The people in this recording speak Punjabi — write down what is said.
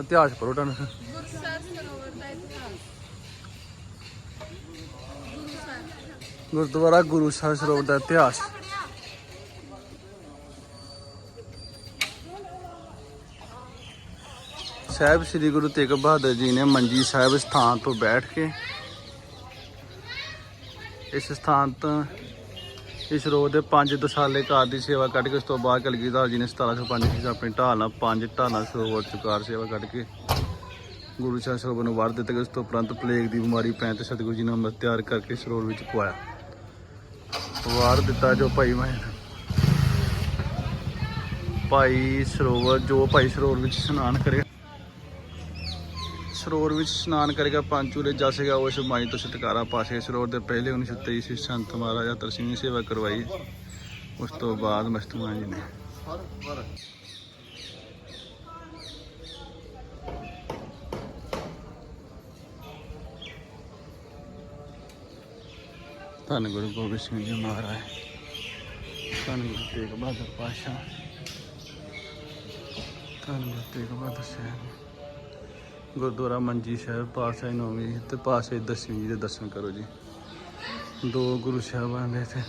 ਇਤਿਹਾਸ ਪੜੋ ਤੁਹਾਨੂੰ ਗੁਰਸਾਹਿਬ ਸਰੋਵਰ ਦਾ ਇਤਿਹਾਸ ਗੁਰਦੁਆਰਾ ਗੁਰੂ ਸਾਹਿਬ ਸਰੋਵਰ ਦਾ ਇਤਿਹਾਸ। ਸਾਹਿਬ ਸ੍ਰੀ ਗੁਰੂ ਤੇਗ ਬਹਾਦਰ ਜੀ ਨੇ ਮੰਜੀ ਸਾਹਿਬ ਸਥਾਨ ਤੋਂ ਬੈਠ ਕੇ ਇਸ ਸਥਾਨ ਤੋਂ ਇਸ ਰੋਡ ਦੇ ਪੰਜ ਦਸਾਲੇ ਕਾਰ ਦੀ ਸੇਵਾ ਕੱਢ ਕੇ ਉਸ ਤੋਂ ਬਾਅਦ ਕਲਗੀਧਰ ਜੀ ਨੇ 1705 ਵਿੱਚ ਆਪਣੀ ਢਾਲ ਨਾਲ ਪੰਜ ਢਾਲਾਂ ਸਰੋਵਰ ਚ ਕਾਰ ਸੇਵਾ ਕੱਢ ਕੇ ਗੁਰੂ ਸਾਹਿਬ ਸਰੋਵਰ ਨੂੰ ਵਾਰ ਦਿੱਤਾ ਗਿਆ ਉਸ ਤੋਂ ਉਪਰੰਤ ਪਲੇਗ ਦੀ ਬਿਮਾਰੀ ਪੈਣ ਤੇ ਸਤਿਗੁਰੂ ਜੀ ਨੇ ਅੰਮ੍ਰਿਤ ਤਿਆਰ ਕਰਕੇ ਸਰੋਵਰ ਵਿੱਚ ਪਵਾਇਆ। ਵਾਰ ਦਿੱਤਾ ਜੋ ਭਾਈ ਮੈਂ ਭਾਈ ਸਰੋਵਰ ਜੋ ਭਾਈ ਸਰੋਵਰ ਵਿੱਚ ਇਸ਼ਨਾਨ ਕਰੇ। ਸਰੋਵਰ ਵਿੱਚ ਇਸ਼ਨਾਨ ਕਰੇਗਾ, ਪੰਜ ਚੂਲੇ ਜਾਸੇਗਾ ਉਸ ਮਾਈ ਤੋਂ ਛੁਟਕਾਰਾ ਪਾਸੇ ਸਰੋਵਰ ਦੇ ਪਹਿਲੇ 1923 ਸੀ ਸੰਤ ਮਹਾਰਾਜਾ ਤਰਸੀਮ ਦੀ ਸੇਵਾ ਕਰਵਾਈ। ਉਸ ਤੋਂ ਬਾਅਦ ਮਸਤੂਆਂ ਜੀ ਨੇ। ਧੰਨ ਗੁਰੂ ਗੋਬਿੰਦ ਸਿੰਘ ਜੀ ਮਹਾਰਾਜ। ਧੰਨ ਗੁਰੂ ਤੇਗ ਬਹਾਦਰ ਪਾਸ਼ਾ ਧੰਨ ਗੁਰੂ ਤੇਗ ਬਹਾਦਰ ਸਾਹਿਬ। ਗੁਰਦੁਆਰਾ ਮੰਜੀ ਸਾਹਿਬ, ਪਾਤਸ਼ਾਹ ਨੌਵੀਂ ਤੇ ਪਾਤਸ਼ਾਹੀ ਦਸਵੀਂ ਜੀ ਦੇ ਦਰਸ਼ਨ ਕਰੋ ਜੀ। ਦੋ ਗੁਰੂ ਸਾਹਿਬਾਨ ਦੇ ਤੇ